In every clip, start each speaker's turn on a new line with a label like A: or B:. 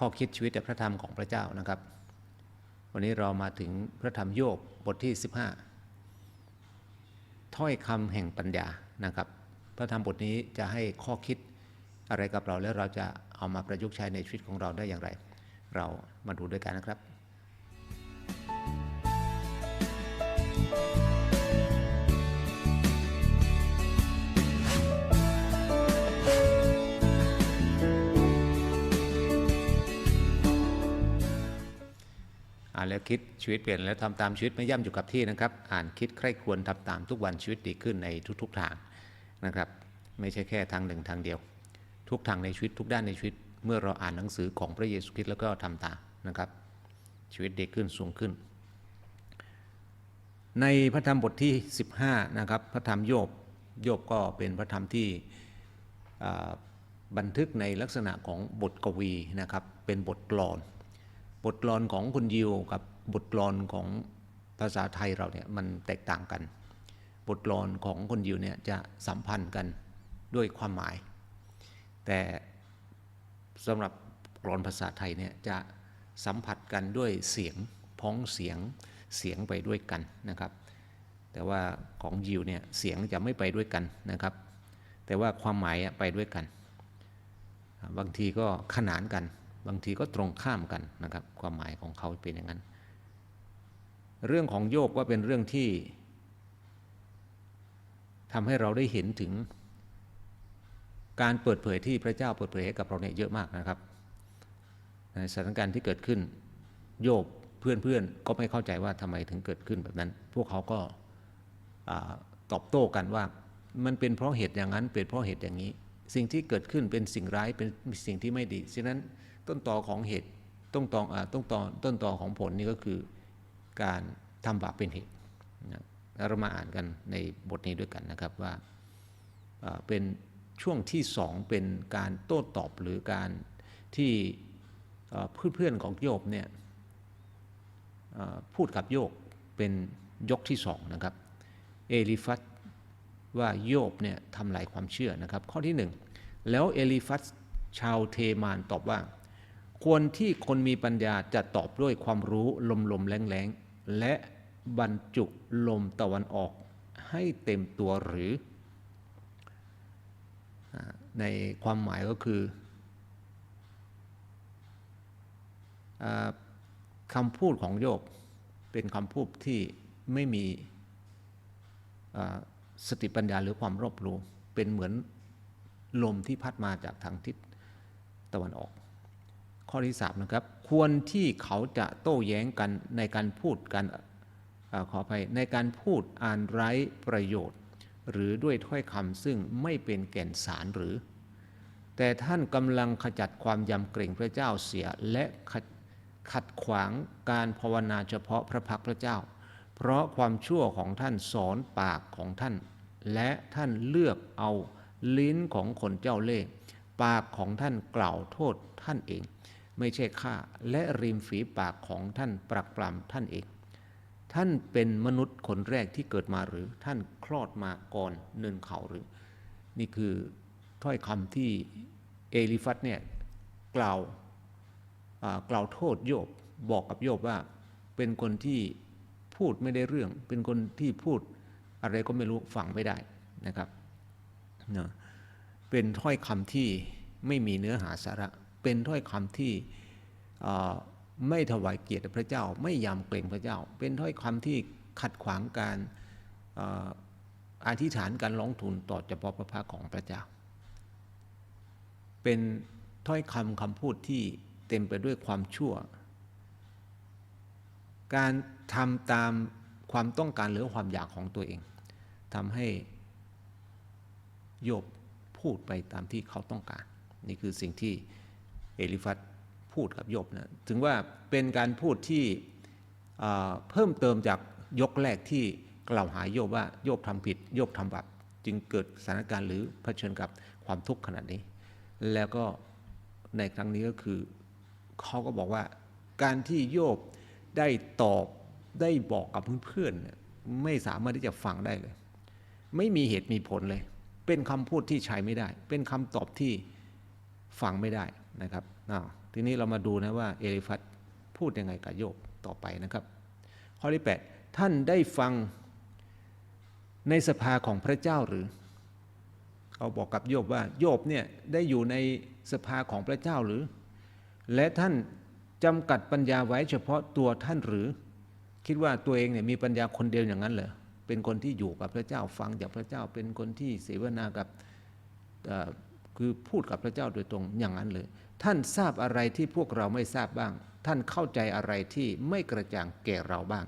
A: ข้อคิดชีวิตและพระธรรมของพระเจ้านะครับ วันนี้เรามาถึงพระธรรมโยบบทที่ 15 ถ้อยคำแห่งปัญญานะครับ พระธรรมบทนี้จะให้ข้อคิดอะไรกับเราและเราจะเอามาประยุกต์ใช้ในชีวิตของเราได้อย่างไร เรามาดูด้วยกันนะครับ แล้วคิดชีวิตเปลี่ยนแล้วทำตามชีวิตไม่ย่ำอยู่กับที่นะครับ อ่านคิดใคร่ควรทำตามทุกวันชีวิตดีขึ้นในทุกๆทางนะครับ ไม่ใช่แค่ทางหนึ่งทางเดียว ทุกทางในชีวิตทุกด้านในชีวิต เมื่อเราอ่านหนังสือของพระเยซูคริสต์แล้วก็ทำตามนะครับ ชีวิตดีขึ้นสูงขึ้น ในพระธรรมบทที่ 15นะครับพระธรรมโยบโยบก็เป็นพระธรรมที่บันทึกในลักษณะของบทกวีนะครับเป็นบทกลอน บทกลอนของคุณยิวกับบทกลอนของภาษาไทยเราเนี่ยมันแตกต่างกัน บทกลอนของคนยิวเนี่ยจะสัมพันธ์กันด้วยความหมาย แต่สำหรับกลอนภาษาไทยเนี่ยจะสัมผัสกันด้วยเสียงพ้องเสียงเสียงไปด้วยกันนะครับ แต่ว่าของยิวเนี่ยเสียงจะไม่ไปด้วยกันนะครับ แต่ว่าความหมายไปด้วยกัน บางทีก็ขนานกัน บางทีก็ตรงข้ามกันนะครับ ความหมายของเขาเป็นอย่างนั้น เรื่องของโยบว่าเป็นเรื่องที่ทำให้เราได้เห็นถึงการเปิดเผยที่พระเจ้าเปิดเผยให้กับเราเนี่ยเยอะมากนะครับ ในสถานการณ์ที่เกิดขึ้น โยบเพื่อนๆก็ไม่เข้าใจว่าทำไมถึงเกิดขึ้นแบบนั้น พวกเขาก็ตอบโต้กันว่า มันเป็นเพราะเหตุอย่างนั้นเป็นเพราะเหตุอย่างนี้ สิ่งที่เกิดขึ้นเป็นสิ่งร้ายเป็นสิ่งที่ไม่ดีฉะนั้น ต้นตอของเหตุต้นตออต้นตอต้นตอของผลนี่ก็คือการทำบาปเป็นเหตุนะเรามาอ่านกันในบทนี้ด้วยกันนะครับว่าเป็นช่วงที่สองเป็นการโต้ตอบหรือการที่เพื่อนๆของโยบเนี่ยพูดกับโยบเป็นยกที่สองนะครับ เอลิฟัตว่าโยบเนี่ยทำลายความเชื่อนะครับ ข้อที่หนึ่งแล้วเอลิฟัสชาวเทมานตอบว่า ควรที่คนมีปัญญาจะตอบด้วยความรู้ลมลมแรงแรงและบรรจุลมตะวันออกให้เต็มตัวหรือ ในความหมายก็คืออคำพูดของโยบเป็นคำพูดที่ไม่มีสติปัญญาหรือความรอบรู้ เป็นเหมือนลมที่พัดมาจากทางทิศตะวันออก ข้อที่สามนะครับ ควรที่เขาจะโต้แย้งกันในการพูดกันอขออภัยในการพูดอ่านไร้ประโยชน์ หรือด้วยถ้อยคำซึ่งไม่เป็นแก่นสารหรือ แต่ท่านกำลังขจัดความยำเกรงพระเจ้าเสียและขัดขัดขวางการภาวนาเฉพาะพระพักพระเจ้า เพราะความชั่วของท่านสอนปากของท่าน และท่านเลือกเอาลิ้นของคนเจ้าเล่ห์ปากของท่านกล่าวโทษท่านเอง ไม่ใช่ข้าและริมฝีปากของท่านปรักปรำท่านเอง ท่านเป็นมนุษย์คนแรกที่เกิดมาหรือท่านคลอดมาก่อนเนินเขาหรือ นี่คือถ้อยคำที่เอลิฟัสเนี่ยกล่าวกล่าวโทษโยบบอกกับโยบว่า เป็นคนที่พูดไม่ได้เรื่อง เป็นคนที่พูดอะไรก็ไม่รู้ฟังไม่ได้นะครับเนอะเป็นถ้อยคำที่ไม่มีเนื้อหาสาระ เป็นถ้อยคำที่ไม่ถวายเกียรติพระเจ้า ไม่ยำเกรงพระเจ้า เป็นถ้อยคำที่ขัดขวางการอาธิษฐานการร้องทูลต่อเฉพาะพระพักของพระเจ้า เป็นถ้อยคำคำพูดที่เต็มไปด้วยความชั่ว การทำตามความต้องการหรือความอยากของตัวเองทำให้โยบพูดไปตามที่เขาต้องการ นี่คือสิ่งที่ เอลิฟัสพูดกับโยบนะถึงว่าเป็นการพูดที่เพิ่มเติมจากยกแรกที่กล่าวหาโยบว่าโยบทำผิด โยบทำบาปจึงเกิดสถานการณ์หรือเผชิญกับความทุกข์ขนาดนี้ แล้วก็ในครั้งนี้ก็คือเขาก็บอกว่าการที่โยบได้ตอบได้บอกกับเพื่อนๆไม่สามารถที่จะฟังได้เลย ไม่มีเหตุมีผลเลย เป็นคำพูดที่ใช้ไม่ได้ เป็นคำตอบที่ฟังไม่ได้ นะครับทีนี้เรามาดูนะว่าเอลิฟัตพูดยังไงกับโยบต่อไปนะครับ ข้อที่ 8 ท่านได้ฟังในสภาของพระเจ้าหรือ เขาบอกกับโยบว่าโยบเนี่ยได้อยู่ในสภาของพระเจ้าหรือ และท่านจำกัดปัญญาไว้เฉพาะตัวท่านหรือ คิดว่าตัวเองเนี่ยมีปัญญาคนเดียวอย่างนั้นเหรอเป็นคนที่อยู่กับพระเจ้าฟังจากพระเจ้าเป็นคนที่เสวนากับคือพูดกับพระเจ้าโดยตรงอย่างนั้นเลย ท่านทราบอะไรที่พวกเราไม่ทราบบ้าง ท่านเข้าใจอะไรที่ไม่กระจ่างแก่เราบ้าง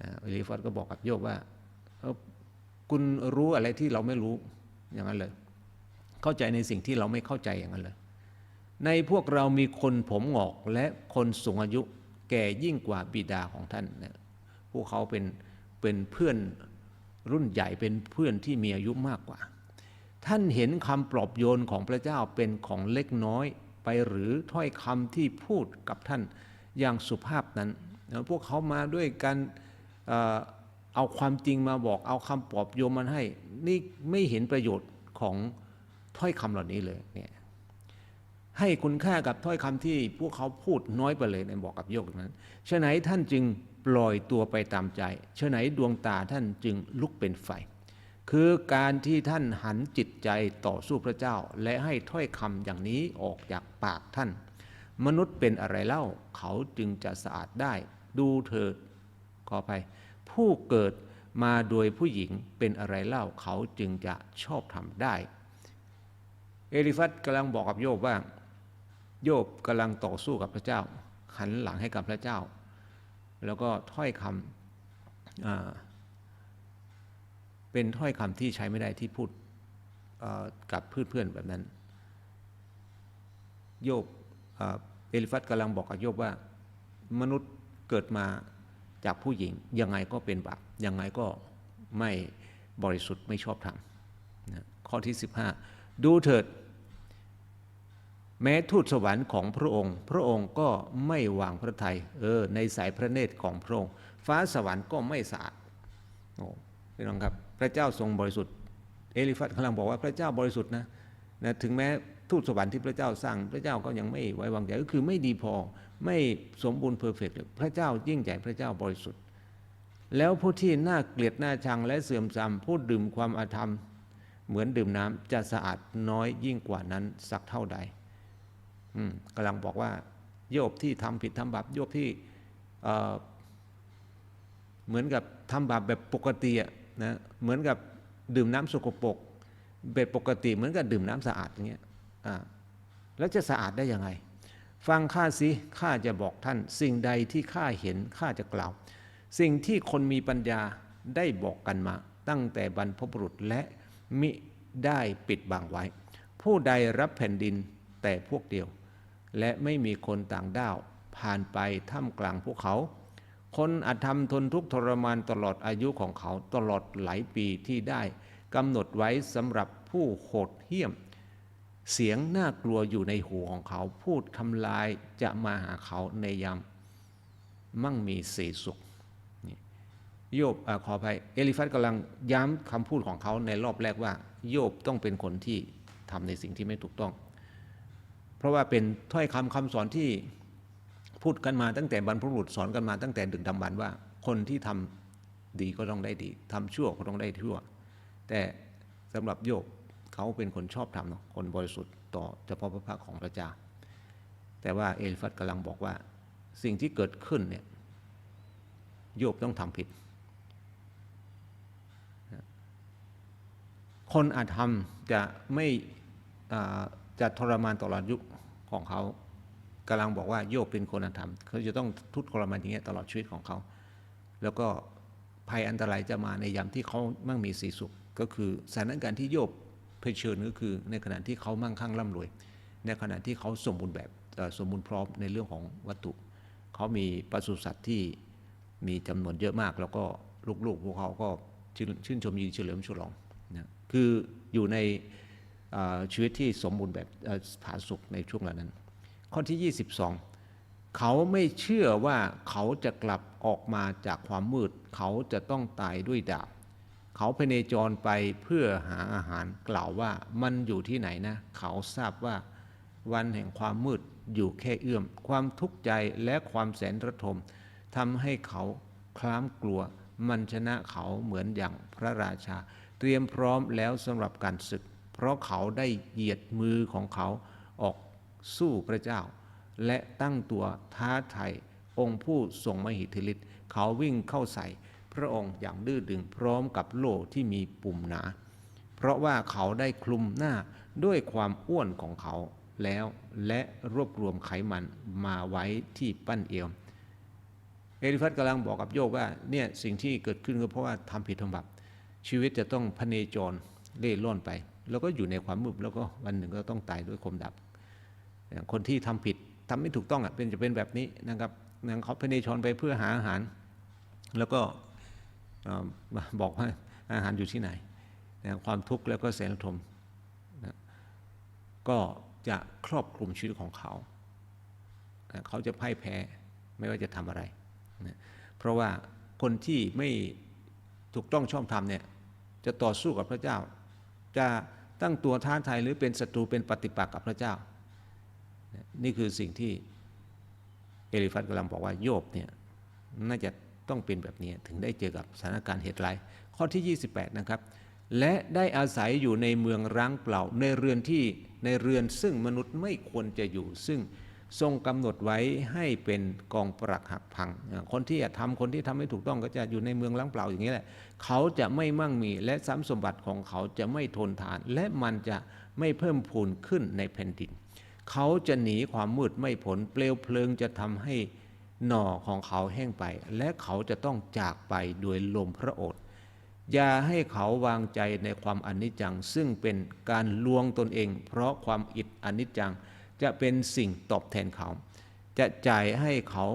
A: อ่าเอลิฟัตก็บอกกับโยบว่าคุณรู้อะไรที่เราไม่รู้อย่างนั้นเลย เข้าใจในสิ่งที่เราไม่เข้าใจอย่างนั้นเลย ในพวกเรามีคนผมหงอกและคนสูงอายุแก่ยิ่งกว่าบิดาของท่านนี่ยพวกเขาเป็นเป็นเพื่อนรุ่นใหญ่เป็นเพื่อนที่มีอายุมากกว่า ท่านเห็นคำปลอบโยนของพระเจ้าเป็นของเล็กน้อยไปหรือถ้อยคำที่พูดกับท่านอย่างสุภาพนั้น พวกเขามาด้วยกันเอ่อเอาความจริงมาบอกเอาคำปลอบโยนมันให้ นี่ไม่เห็นประโยชน์ของถ้อยคำเหล่านี้เลยเนี่ยให้คุณค่ากับถ้อยคำที่พวกเขาพูดน้อยไปเลยในบอกกับโยกนั้นฉะไหนท่านจึงปล่อยตัวไปตามใจฉะไหนดวงตาท่านจึงลุกเป็นไฟ คือการที่ท่านหันจิตใจต่อสู้พระเจ้า และให้ถ้อยคำอย่างนี้ออกจากปากท่าน มนุษย์เป็นอะไรเล่าเขาจึงจะสะอาดได้ ดูเถิดขอไปผู้เกิดมาโดยผู้หญิงเป็นอะไรเล่าเขาจึงจะชอบทำได้ เอลิฟัตกำลังบอกกับโยบว่า โยบกำลังต่อสู้กับพระเจ้าหันหลังให้กับพระเจ้า แล้วก็ถ้อยคำ เป็นถ้อยคำที่ใช้ไม่ได้ที่พูดกับเพื่อนๆแบบนั้น โยบเอลิฟัตกำลังบอกกับโยบว่า มนุษย์เกิดมาจากผู้หญิง ยังไงก็เป็นบาปยังไงก็ไม่บริสุทธิ์ไม่ชอบธรรมนะข้อที่ 15 ดูเถิด แม้ทูตสวรรค์ของพระองค์ พระองค์ก็ไม่วางพระทัยเออในสายพระเนตรของพระองค์ ฟ้าสวรรค์ก็ไม่สะอาดโอ้พี่น้องครับ พระเจ้าทรงบริสุทธิ์ เอลิฟัตกำลังบอกว่าพระเจ้าบริสุทธิ์นะนะถึงแม้ทูตสวรรค์ที่พระเจ้าสร้างพระเจ้าก็ยังไม่ไว้วางใจก็คือไม่ดีพอไม่สมบูรณ์เพอร์เฟกต์พระเจ้ายิ่งใหญ่พระเจ้าบริสุทธิ์ แล้วผู้ที่น่าเกลียดน่าชังและเสื่อมทรามผู้ดื่มความอาธรรม เหมือนดื่มน้ำจะสะอาดน้อยยิ่งกว่านั้นสักเท่าใดอืมกำลังบอกว่า โยบที่ทำผิดทำบาปโยบที่เหมือนกับทำบาปแบบปกติอะ นะเหมือนกับดื่มน้ำสกปรกแบบปกติเหมือนกับดื่มน้ำสะอาดอย่างเงี้ยอ่าแล้วจะสะอาดได้ยังไง ฟังข้าสิข้าจะบอกท่าน สิ่งใดที่ข้าเห็นข้าจะกล่าว สิ่งที่คนมีปัญญาได้บอกกันมา ตั้งแต่บรรพบุรุษและมิได้ปิดบังไว้ ผู้ใดรับแผ่นดินแต่พวกเดียว และไม่มีคนต่างด้าวผ่านไปท่ามกลางพวกเขา คนอาธรรมทนทุกข์ทรมานตลอดอายุของเขาตลอดหลายปีที่ได้กำหนดไว้สำหรับผู้โหดเหี้ยม เสียงน่ากลัวอยู่ในหูของเขา พูดทำลายจะมาหาเขาในยามมั่งมีสีสุขโยบอขออภัยเอลิฟัตกำลังย้ำคำพูดของเขาในรอบแรกว่า โยบต้องเป็นคนที่ทำในสิ่งที่ไม่ถูกต้อง เพราะว่าเป็นถ้อยคำคำสอนที่ พูดกันมาตั้งแต่บรรพบุรุษสอนกันมาตั้งแต่ดึกดำบรรว่า คนที่ทำดีก็ต้องได้ดีทำชั่วก็ต้องได้ชั่ว แต่สำหรับโยบเขาเป็นคนชอบธรรมเนาะคนบริสุทธิ์ต่อเฉพาะพระพักของพระเจ้า แต่ว่าเอลิฟัตกำลังบอกว่า สิ่งที่เกิดขึ้นเนี่ยโยบต้องทำผิด คนอาจทำจะไม่จะทรมานตลอดอายุของเขา กำลังบอกว่าโยบเป็นคนธรรมเขาจะต้องทุกข์ทรมานอย่างเงี้ยตลอดชีวิตของเขา แล้วก็ภัยอันตรายจะมาในยามที่เขามั่งมีสีสุข ก็คือสถานการณ์ที่โยบเผชิญก็คือ ในขณะที่เขามั่งคั่งร่ำรวย ในขณะที่เขาสมบูรณ์แบบสมบูรณ์พร้อมในเรื่องของวัตถุ เขามีปศุสัตว์ที่มีจำนวนเยอะมาก แล้วก็ลูกๆพวกเขาก็ชื่นชมยินดีเฉลิมฉลองนะคืออยู่ในชีวิตที่สมบูรณ์แบบผาสุกในช่วงเวลานั้น ข้อที่ 22 เขาไม่เชื่อว่าเขาจะกลับออกมาจากความมืด เขาจะต้องตายด้วยดาบ เขาพเนจรไปเพื่อหาอาหารกล่าวว่ามันอยู่ที่ไหนนะ เขาทราบว่าวันแห่งความมืดอยู่แค่เอื้อม ความทุกข์ใจและความแสนระทมทำให้เขาคล้ามกลัว มันชนะเขาเหมือนอย่างพระราชา เตรียมพร้อมแล้วสำหรับการศึก เพราะเขาได้เหยียดมือของเขาออก สู้พระเจ้า และตั้งตัวท้าไทยองค์ผู้ทรงมหิทธิฤทธิ์เขาวิ่งเข้าใส่พระองค์อย่างดื้อดึงพร้อมกับโล่ที่มีปุ่มหนา เพราะว่าเขาได้คลุมหน้าด้วยความอ้วนของเขาแล้วและรวบรวมไขมันมาไว้ที่ปั้นเอว เอลิฟัตกำลังบอกกับโยบว่าเนี่ยสิ่งที่เกิดขึ้นก็เพราะว่าทำผิดทำบาปชีวิตจะต้องพเนจรเล่ร่อนไป แล้วก็อยู่ในความมืดแล้วก็วันหนึ่งก็ต้องตายด้วยคมดับ คนที่ทำผิดทำไม่ถูกต้องอะเป็นจะเป็นแบบนี้นะครับนางเขาพเนจรไปเพื่อหาอาหาร แล้วก็บอกว่าอาหารอยู่ที่ไหนนะความทุกข์แล้วก็แสนทมนะก็จะครอบคลุมชีวิตของเขานะเขาจะพ่ายแพ้ไม่ว่าจะทำอะไรนะเพราะว่าคนที่ไม่ถูกต้องชอบธรรมเนี่ยจะต่อสู้กับพระเจ้า จะตั้งตัวท้าทายหรือเป็นศัตรูเป็นปฏิปักษ์กับพระเจ้า นี่คือสิ่งที่เอลิฟัตกำลังบอกว่าโยบเนี่ยน่าจะต้องเป็นแบบนี้ถึงได้เจอกับสถานการณ์เหตุร้ายข้อที่ 28 นะครับ และได้อาศัยอยู่ในเมืองร้างเปล่าในเรือนที่ในเรือนซึ่งมนุษย์ไม่ควรจะอยู่ ซึ่งทรงกำหนดไว้ให้เป็นกองปรักหักพัง คนที่จะทำคนที่ทำไม่ถูกต้องก็จะอยู่ในเมืองร้างเปล่าอย่างนี้แหละ เขาจะไม่มั่งมีและทรัพย์สมบัติของเขาจะไม่ทนทาน และมันจะไม่เพิ่มพูนขึ้นในแผ่นดิน เขาจะหนีความมืดไม่ผลเปลวเพลิงจะทำให้หน่อของเขาแห้งไป และเขาจะต้องจากไปโดยลมพระโอษฐ์อย่าให้เขาวางใจในความอนิจจัง ซึ่งเป็นการลวงตนเอง เพราะความอิดอนิจจังจะเป็นสิ่งตอบแทนเขา จะจ่ายให้เขา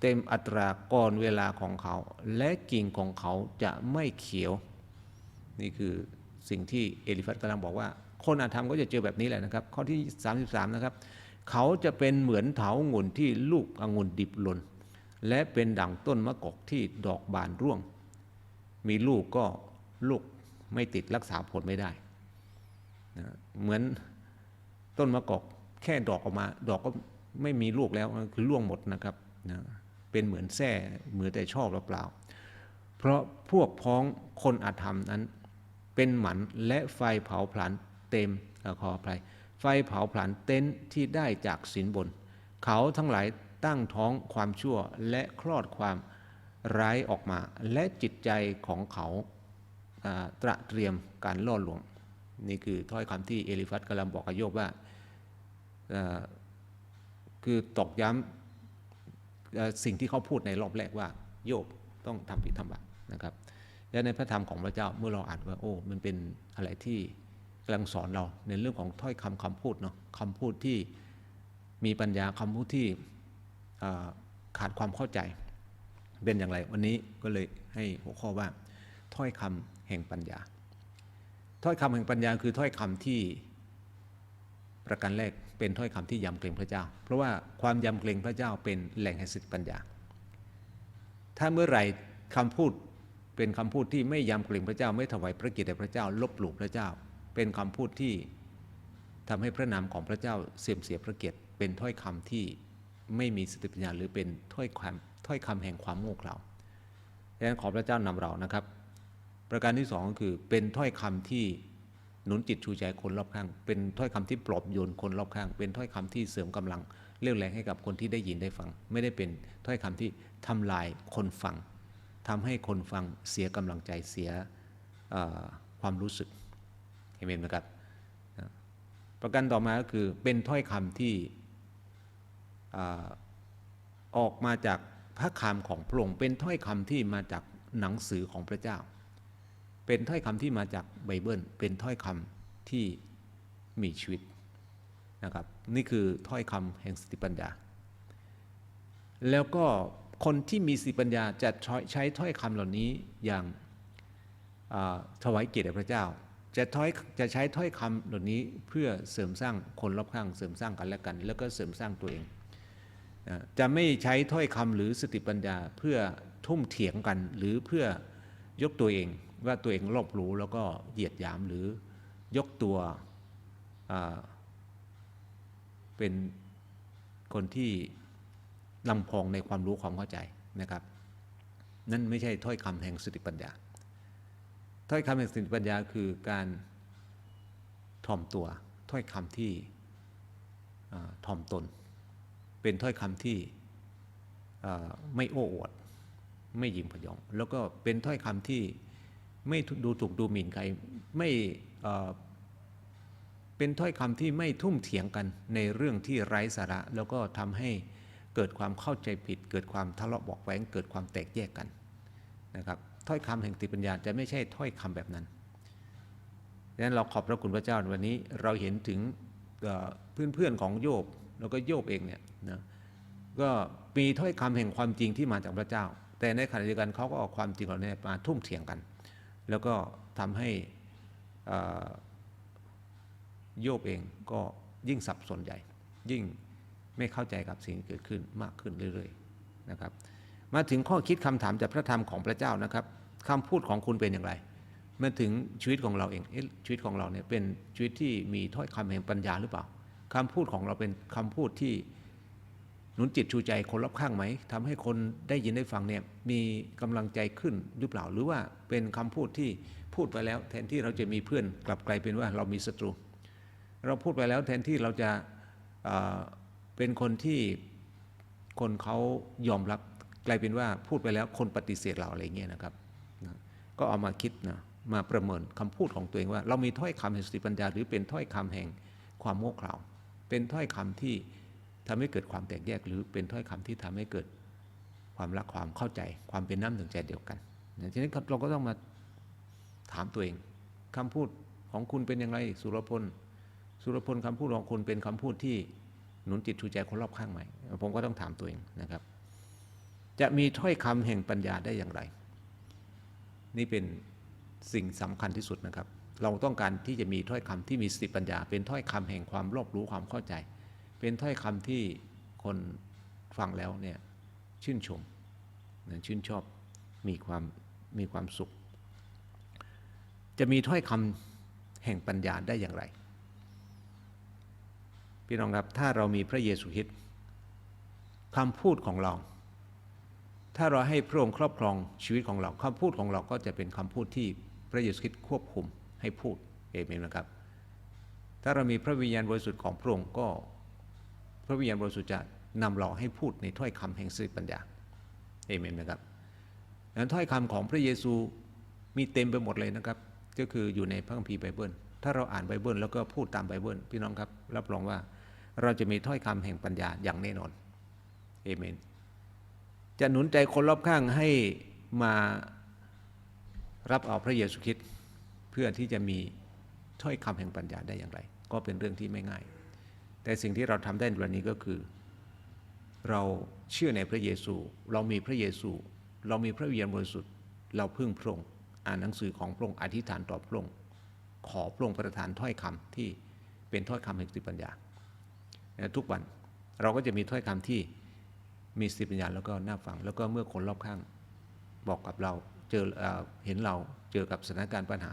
A: เต็มอัตราก่อนเวลาของเขา และกิ่งของเขาจะไม่เขียว นี่คือสิ่งที่เอลิฟัตกำลังบอกว่า คนอาธรรมก็จะเจอแบบนี้แหละนะครับ ข้อที่ 33 นะครับ เขาจะเป็นเหมือนเถางุ่นที่ลูกองุ่นดิบหล่นและเป็นดั่งต้นมะกอกที่ดอกบานร่วง มีลูกก็ลูกไม่ติดรักษาผลไม่ได้นะเหมือนต้นมะกอกแค่ดอกออกมา ดอกก็ไม่มีลูกแล้วคือร่วงหมดนะครับนะเป็นเหมือนแส้เหมือนแต่ชอบเปล่าๆเพราะพวกพ้องคนอาธรรมนั้น เป็นหมันและไฟเผาผลาญ เต็มเอ่อขออภัยไฟเผาผลาญเต็นท์ที่ได้จากสินบน เขาทั้งหลายตั้งท้องความชั่วและคลอดความร้ายออกมา และจิตใจของเขาตระเตรียมการล่อลวง นี่คือถ้อยคำที่เอลิฟัตกำลังบอกกับโยบว่าคือตอกย้ำสิ่งที่เขาพูดในรอบแรกว่า โยบต้องทำผิดทำบาปนะครับและในพระธรรมของพระเจ้าเมื่อเราอ่านว่าโอ้มันเป็นอะไรที่ กำลังสอนเราในเรื่องของถ้อยคำคำพูดเนาะคำพูดที่มีปัญญาคำพูดที่ขาดความเข้าใจเป็นอย่างไร วันนี้ก็เลยให้หัวข้อว่า ถ้อยคำแห่งปัญญา ถ้อยคำแห่งปัญญาคือถ้อยคำที่ประการแรกเป็นถ้อยคำที่ยำเกรงพระเจ้า เพราะว่าความยำเกรงพระเจ้าเป็นแหล่งแห่งสติปัญญา ถ้าเมื่อไหร่คำพูดเป็นคำพูดที่ไม่ยำเกรงพระเจ้า ไม่ถวายพระเกียรติแด่พระเจ้า ลบหลู่พระเจ้า เป็นคำพูดที่ทำให้พระนามของพระเจ้าเสื่อมเสียพระเกียรติเป็นถ้อยคำที่ไม่มีสติปัญญาหรือเป็นถ้อยคำถ้อยคำแห่งความโง่เขลาดังนั้นขอพระเจ้านำเรานะครับ ประการที่สองก็คือเป็นถ้อยคำที่หนุนจิตชูใจคนรอบข้าง เป็นถ้อยคำที่ปลอบโยนคนรอบข้าง เป็นถ้อยคำที่เสริมกำลังเรี่ยวแรงให้กับคนที่ได้ยินได้ฟัง ไม่ได้เป็นถ้อยคำที่ทำลายคนฟังทำให้คนฟังเสียกำลังใจเสียความรู้สึก เห็นไหมครับ ประการต่อมาก็คือเป็นถ้อยคำที่อออกมาจากพระคำของพระองค์เป็นถ้อยคำที่มาจากหนังสือของพระเจ้า เป็นถ้อยคำที่มาจากไบเบิล เป็นถ้อยคำที่มีชีวิตนะครับ นี่คือถ้อยคำแห่งสติปัญญา แล้วก็คนที่มีสติปัญญาจะใช้ถ้อยคำเหล่านี้อย่างถวายเกียรติแด่พระเจ้า จะถ้อยจะใช้ถ้อยคำเหล่านี้เพื่อเสริมสร้างคนรอบข้างเสริมสร้างกันและกัน แล้วก็เสริมสร้างตัวเอง จะไม่ใช้ถ้อยคำหรือสติปัญญาเพื่อทุ่มเถียงกันหรือเพื่อยกตัวเองว่าตัวเองรอบรู้แล้วก็เหยียดหยามหรือยกตัวเป็นคนที่ลำพองในความรู้ความเข้าใจนะครับ นั่นไม่ใช่ถ้อยคำแห่งสติปัญญา ถ้อยคำแห่งสติปัญญาคือการถ่อมตัว ถ้อยคำที่ถ่อมตน เป็นถ้อยคำที่ไม่โอ้อวด ไม่ยิ้มพยอง แล้วก็เป็นถ้อยคำที่ไม่ดูถูกดูหมิ่นใครไม่เป็นถ้อยคำที่ไม่ทุ่มเถียงกันในเรื่องที่ไร้สาระ แล้วก็ทำให้เกิดความเข้าใจผิด เกิดความทะเลาะบอกแว้ง เกิดความแตกแยกกันนะครับ ถ้อยคำแห่งติปัญญาจะไม่ใช่ถ้อยคำแบบนั้นดังนั้นเราขอบพระคุณพระเจ้าวันนี้เราเห็นถึงเพื่อนๆของโยบแล้วก็โยบเองเนี่ยนะก็มีถ้อยคำแห่งความจริงที่มาจากพระเจ้า แต่ในขณะเดียวกันเขาก็เอาความจริงเหล่านี้มาทุ่มเถียงกัน แล้วก็ทำให้โยบเองก็ยิ่งสับสนใหญ่ยิ่งไม่เข้าใจกับสิ่งที่เกิดขึ้นมากขึ้นเรื่อยๆนะครับ มาถึงข้อคิดคำถามจากพระธรรมของพระเจ้านะครับ คำพูดของคุณเป็นอย่างไรมาถึงชีวิตของเราเองเอชีวิตของเราเนี่ยเป็นชีวิตที่มีถ้อยคำแห่งปัญญาหรือเปล่าคำพูดของเราเป็นคำพูดที่หนุนจิตชูใจคนรอบข้างไหมทำให้คนได้ยินได้ฟังเนี่ยมีกำลังใจขึ้นหรือเปล่า หรือว่าเป็นคำพูดที่พูดไปแล้ว แทนที่เราจะมีเพื่อนกลับกลายเป็นว่าเรามีศัตรู เราพูดไปแล้วแทนที่เราจะเเป็นคนที่คนเขายอมรับกลายเป็นว่าพูดไปแล้วคนปฏิเสธเราอะไรเงี้ยนะครับ ก็เอามาคิดนะมาประเมินคำพูดของตัวเองว่า เรามีถ้อยคำแห่งสติปัญญา หรือเป็นถ้อยคำแห่งความโง่เขลาเป็นถ้อยคำที่ทำให้เกิดความแตกแยก หรือเป็นถ้อยคำที่ทำให้เกิดความรักความเข้าใจ ความเป็นน้ำหนึ่งใจเดียวกันนะนี้นเราก็ต้องมาถามตัวเองคำพูดของคุณเป็นอย่างไรสุรพลสุรพลคำพูดของคุณเป็นคำพูดที่หนุนจิตชูใจคนรอบข้างไหมผมก็ต้องถามตัวเองนะครับ จะมีถ้อยคำแห่งปัญญาได้อย่างไร นี่เป็นสิ่งสำคัญที่สุดนะครับ เราต้องการที่จะมีถ้อยคำที่มีสติปัญญา เป็นถ้อยคำแห่งความรอบรู้ความเข้าใจ เป็นถ้อยคำที่คนฟังแล้วเนี่ยชื่นชมนะชื่นชอบมีความมีความสุข จะมีถ้อยคำแห่งปัญญาได้อย่างไร พี่น้องครับถ้าเรามีพระเยซูคริสต์คำพูดของเรา ถ้าเราให้พระองค์ครอบครองชีวิตของเราคำพูดของเราก็จะเป็นคำพูดที่พระเยซูคริสต์ควบคุมให้พูดเอเมนนะครับ ถ้าเรามีพระวิญญาณบริสุทธิ์ของพระองค์ก็ พระวิญญาณบริสุทธิ์จะนำเราให้พูดในถ้อยคำแห่งสติปัญญาเอเมนนะครับดังนั้นถ้อยคำของพระเยซูมีเต็มไปหมดเลยนะครับ ก็คืออยู่ในพระคัมภีร์ไบเบิล ถ้าเราอ่านไบเบิลแล้วก็พูดตามไบเบิลพี่น้องครับรับรองว่าเราจะมีถ้อยคำแห่งปัญญาอย่างแน่นอนเอเมน จะหนุนใจคนรอบข้างให้มารับเอาพระเยซูคริสต์เพื่อที่จะมีถ้อยคำแห่งปัญญาได้อย่างไร ก็เป็นเรื่องที่ไม่ง่าย แต่สิ่งที่เราทำได้ในวันนี้ก็คือ เราเชื่อในพระเยซู เรามีพระเยซู เรามีพระวิญญาณบริสุทธิ์เราพึ่งพระองค์อ่านหนังสือของพระองค์อธิษฐานต่อพระองค์ขอพระองค์ประทานถ้อยคำที่เป็นถ้อยคำแห่งสติปัญญาทุกวันเราก็จะมีถ้อยคำที่ มีสติปัญญาแล้วก็น่าฟัง แล้วก็เมื่อคนรอบข้างบอกกับเราเจอเอเห็นเราเจอกับสถานการณ์ปัญหา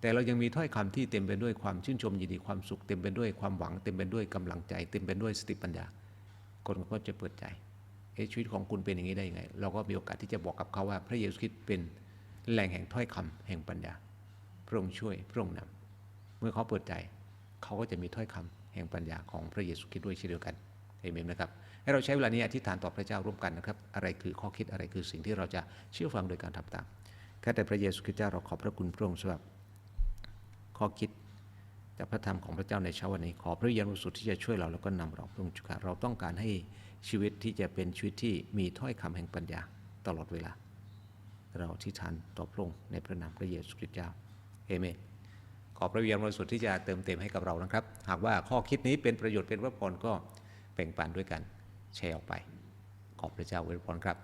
A: แต่เรายังมีถ้อยคำที่เต็มไปด้วยความชื่นชมยินดีความสุขเต็มไปด้วยความหวังเต็มไปด้วยกำลังใจ เต็มไปด้วยสติปัญญา คนก็จะเปิดใจเอชีวิตของคุณเป็นอย่างนี้ได้ยังไง เราก็มีโอกาสที่จะบอกกับเขาว่า พระเยซูคริสต์เป็นแหล่งแห่งถ้อยคำแห่งปัญญา พระองค์ช่วยพระองค์นำเมื่อเขาเปิดใจ เขาก็จะมีถ้อยคำแห่งปัญญาของพระเยซูคริสต์ด้วยเช่นเดียวกัน เอเมนนะครับให้เราใช้เวลานี้อธิษฐานต่อพระเจ้าร่วมกันนะครับ อะไรคือข้อคิดอะไรคือสิ่งที่เราจะเชื่อฟังโดยการทำตามข้าแต่พระเยซูคริสต์เจ้าเราขอบพระคุณพระองค์สำหรับข้อคิดจากพระธรรมของพระเจ้าในเช้าวันนี้ขอพระวิญญาณบริสุทธิ์ที่จะช่วยเราแล้วก็นำเราพระองค์จุกาเราต้องการให้ชีวิตที่จะเป็นชีวิตที่มีถ้อยคำแห่งปัญญาตลอดเวลา เราอธิษฐานต่อพระองค์ในพระนามพระเยซูคริสต์เจ้าเอเมนขอพระวิญญาณบริสุทธิ์ที่จะเติมเต็มให้กับเรานะครับ หากว่าข้อคิดนี้เป็นประโยชน์เป็นพระพรก็ แบ่งปันด้วยกันแชร์ออกไป ขอบพระเจ้าอวยพรครับ